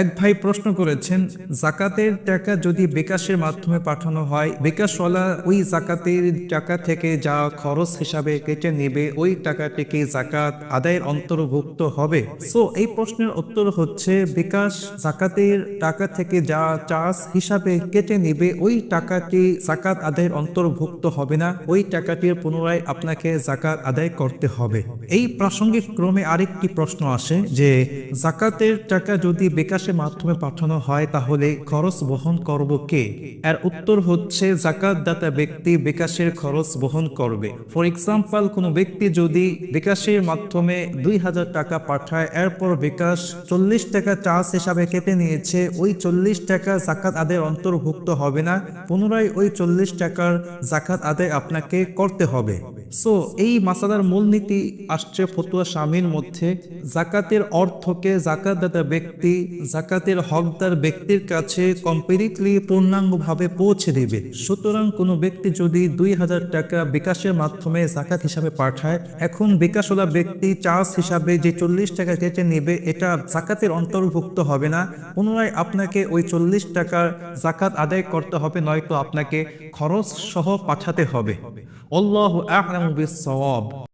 এক ভাই প্রশ্ন করেছেন, জাকাতের টাকা যদি বিকাশের মাধ্যমে পাঠানো হয়, বিকাশওয়ালা ওই জাকাতের টাকা থেকে যা খরচ হিসাবে কেটে নেবে, ওই টাকাটিকে জাকাত আদায়ের অন্তর্ভুক্ত হবে? সো এই প্রশ্নের উত্তর হচ্ছে, বিকাশ জাকাতের টাকা থেকে যা চার্জ হিসাবে কেটে নেবে, ওই টাকাটি জাকাত আদায়ের অন্তর্ভুক্ত হবে না, ওই টাকাটির পুনরায় আপনাকে জাকাত আদায় করতে হবে। এই প্রাসঙ্গিক ক্রমে আরেকটি প্রশ্ন আসে যে, জাকাতের টাকা যদি বিকাশের মাধ্যমে পাঠানো হয় তাহলে খরচ বহন করব কে? এর উত্তর হচ্ছে জাকাত দাতা ব্যক্তি বিকাশের খরচ বহন করবে। ফর এক্সাম্পল কোনো ব্যক্তি যদি বিকাশের মাধ্যমে দুই হাজার টাকা পাঠায়, এরপর বিকাশ চল্লিশ টাকা চার্জ হিসাবে কেটে নিয়েছে, ওই চল্লিশ টাকা জাকাত আদায়ের অন্তর্ভুক্ত হবে না, পুনরায় ওই চল্লিশ টাকার জাকাত আদায় আপনাকে করতে হবে। সো এই মাসালার মূলনীতি আসছে ফতুয়া স্বামীর মধ্যে। জাকাতের অর্থকে জাকাতদাতা ব্যক্তি, জাকাতের হকদার ব্যক্তির কাছে কমপ্লিটলি পূর্ণাঙ্গভাবে পৌঁছে দেবে। সুতরাং কোনো ব্যক্তি যদি দুই হাজার টাকা বিকাশের মাধ্যমে জাকাত হিসাবে পাঠায়, এখন বিকাশওয়ালা ব্যক্তি চার্জ হিসাবে যে চল্লিশ টাকা কেটে নেবে, এটা জাকাতের অন্তর্ভুক্ত হবে না। পুনরায় আপনাকে ওই চল্লিশ টাকার জাকাত আদায় করতে হবে, নয়তো আপনাকে খরচ সহ পাঠাতে হবে। অল্লাহ আহলামু বিস-সওয়াব